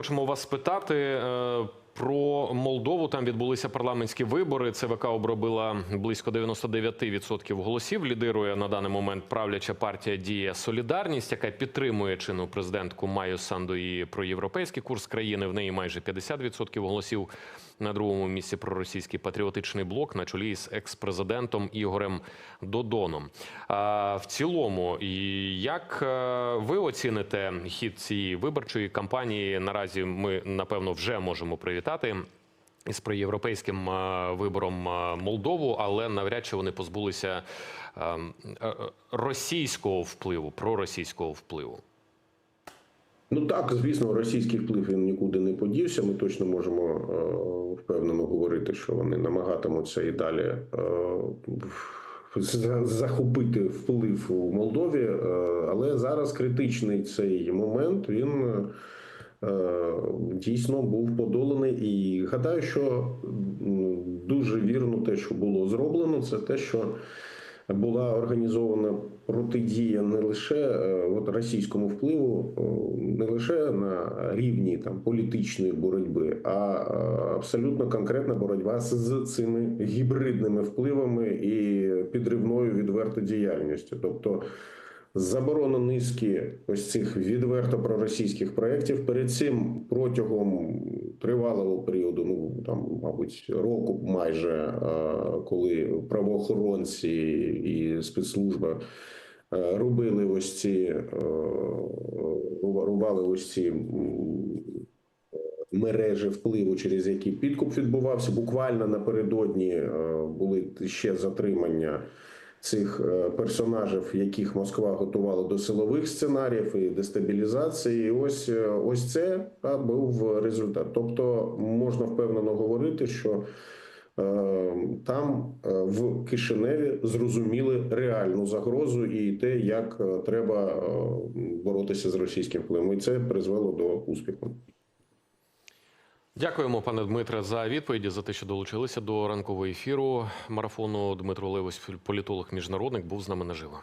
Хочемо вас спитати е, про Молдову. Там відбулися парламентські вибори. ЦВК обробила близько 99% голосів. Лідирує на даний момент правляча партія Дія Солідарність, яка підтримує чинну президентку Майю Санду і проєвропейський курс країни. В неї майже 50% голосів. На другому місці проросійський патріотичний блок на чолі з екс-президентом Ігорем Додоном. А в цілому, як е, ви оціните хід цієї виборчої кампанії? Наразі ми напевно вже можемо привітати. Із проєвропейським е, вибором е, Молдову, але навряд чи вони позбулися е, російського впливу, проросійського впливу. Ну так, звісно, російський вплив він нікуди не подівся. Ми точно можемо впевнено говорити, що вони намагатимуться і далі захопити вплив у Молдові. Але зараз критичний цей момент він дійсно був подоланий. І гадаю, що дуже вірно те, що було зроблено, це те, що була організована протидія не лише е, от російському впливу, е, не лише на рівні там політичної боротьби, а е, абсолютно конкретна боротьба з- цими гібридними впливами і підривною відверто діяльністю. Тобто заборона низки ось цих відверто проросійських проєктів. Перед цим протягом тривалого періоду, ну там, мабуть, року майже, е, коли правоохоронці і спецслужба е, робили ось ці е, рубали ось ці мережі впливу, через які підкуп відбувався. Буквально напередодні були ще затримання цих е, персонажів, яких Москва готувала до силових сценаріїв і дестабілізації. Ось е, ось це а, був результат. Тобто можна впевнено говорити, що е, там в Кишиневі зрозуміли реальну загрозу і те, як треба боротися з російським впливом. І це призвело до успіху. Дякуємо, пане Дмитре, за відповіді за те, що долучилися до ранкового ефіру марафону. Дмитро Левось, політолог міжнародник, був з нами наживо.